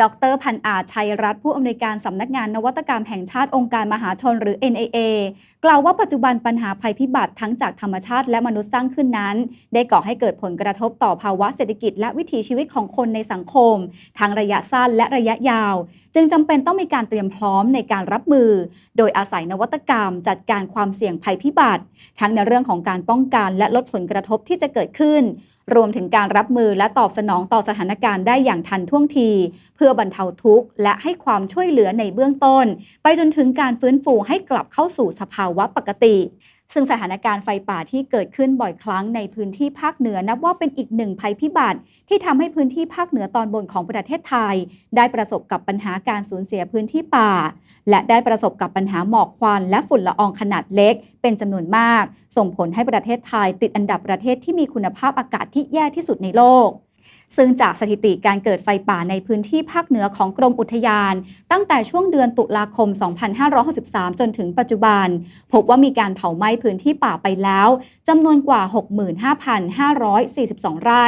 ดรพันอาจชัยรัตน์ผู้อำนวยการสำนักงานนวัตกรรมแห่งชาติองค์การมหาชนหรือ NAA กล่าวว่าปัจจุบันปัญหาภัยพิบัติทั้งจากธรรมชาติและมนุษย์สร้างขึ้นนั้น ได้ก่อให้เกิดผลกระทบต่อภาวะเศรษฐกิจและวิถีชีวิตของคนในสังคม ทั้งระยะสั้นและระยะยาว จึงจำเป็นต้องมีการเตรียมพร้อมในการรับมือ โดยอาศัยนวัตกรรม จัดการความเสี่ยงภัยพิบัติ ทั้งในเรื่องของการป้องกันและลดผลกระทบที่จะเกิดขึ้น รวมถึงการรับมือและตอบสนองต่อสถานการณ์ได้อย่างทันท่วงที เพื่อบรรเทาทุกข์ และให้ความช่วยเหลือในเบื้องต้น ไปจนถึงการฟื้นฟูให้กลับเข้าสู่สภาวะปกติ ซึ่งสถานการณ์ไฟป่าที่เกิดขึ้นบ่อยครั้งในพื้นที่ภาคเหนือนับว่าเป็นอีกหนึ่งภัยพิบัติ ที่ทำให้พื้นที่ภาคเหนือตอนบนของประเทศไทย ได้ประสบกับปัญหาการสูญเสียพื้นที่ป่า และได้ประสบกับปัญหาหมอกควัน และฝุ่นละอองขนาดเล็ก เป็นจำนวนมาก ส่งผลให้ประเทศไทยติดอันดับประเทศที่มีคุณภาพอากาศที่แย่ที่สุดในโลก ซึ่งจากสถิติการเกิดไฟป่าในพื้นที่ภาคเหนือของกรมอุทยาน ตั้งแต่ช่วงเดือนตุลาคม 2563 จนถึงปัจจุบัน พบว่ามีการเผาไหม้พื้นที่ป่าไปแล้วจำนวนกว่า 65,542 ไร่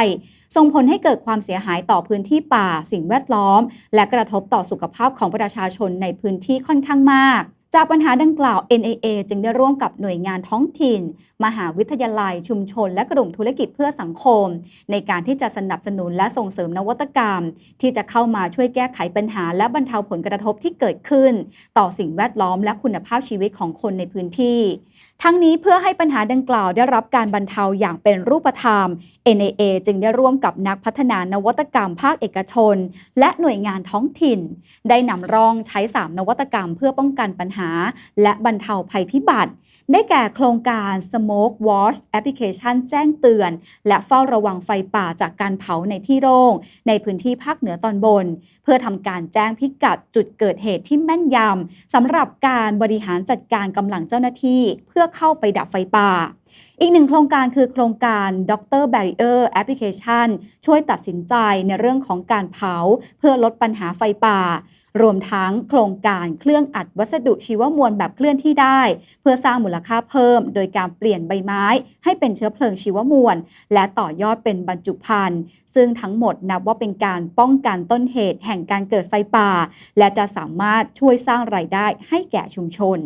ส่งผลให้เกิดความเสียหายต่อพื้นที่ป่า สิ่งแวดล้อม และกระทบต่อสุขภาพของประชาชนในพื้นที่ค่อนข้างมาก จากปัญหาดังกล่าว NAA จึงได้ร่วมกับหน่วยงานท้องถิ่น มหาวิทยาลัย ชุมชน และกลุ่มธุรกิจเพื่อสังคม ในการที่จะสนับสนุนและส่งเสริมนวัตกรรม ที่จะเข้ามาช่วยแก้ไขปัญหา และบรรเทาผลกระทบที่เกิดขึ้น ต่อสิ่งแวดล้อมและคุณภาพชีวิตของคนในพื้นที่ ทั้งนี้เพื่อให้ปัญหาดังกล่าวได้รับการบรรเทาอย่างเป็นรูปธรรม NAA จึงได้ร่วมกับนักพัฒนานวัตกรรมภาคเอกชน และหน่วยงานท้องถิ่น ได้นำร่องใช้ 3 นวัตกรรม เพื่อป้องกันปัญหาและบรรเทาภัยพิบัติ ได้แก่โครงการ Smoke Watch Application แจ้งเตือน และเฝ้าระวังไฟป่าจากการเผาในที่โล่งในพื้นที่ภาคเหนือตอนบน เพื่อทำการแจ้งพิกัดจุดเกิดเหตุที่แม่นยำสำหรับการบริหารจัดการกำลังเจ้าหน้าที่ เพื่อเข้าไปดับไฟป่าอีกหนึ่งโครงการคือโครงการ Dr. Barrier Application ช่วยตัดสินใจในเรื่องของการเผา เพื่อลดปัญหาไฟป่า รวมทั้งโครงการเครื่องอัดวัสดุชีวมวลแบบเคลื่อนที่ได้ เพื่อสร้างมูลค่าเพิ่ม โดยการเปลี่ยนใบไม้ ให้เป็นเชื้อเพลิงชีวมวล และต่อยอดเป็นบรรจุภัณฑ์ซึ่งทั้งหมดนับว่าเป็นการป้องกันต้นเหตุแห่งการเกิดไฟป่า และจะสามารถช่วยสร้างรายได้ให้แก่ชุมชน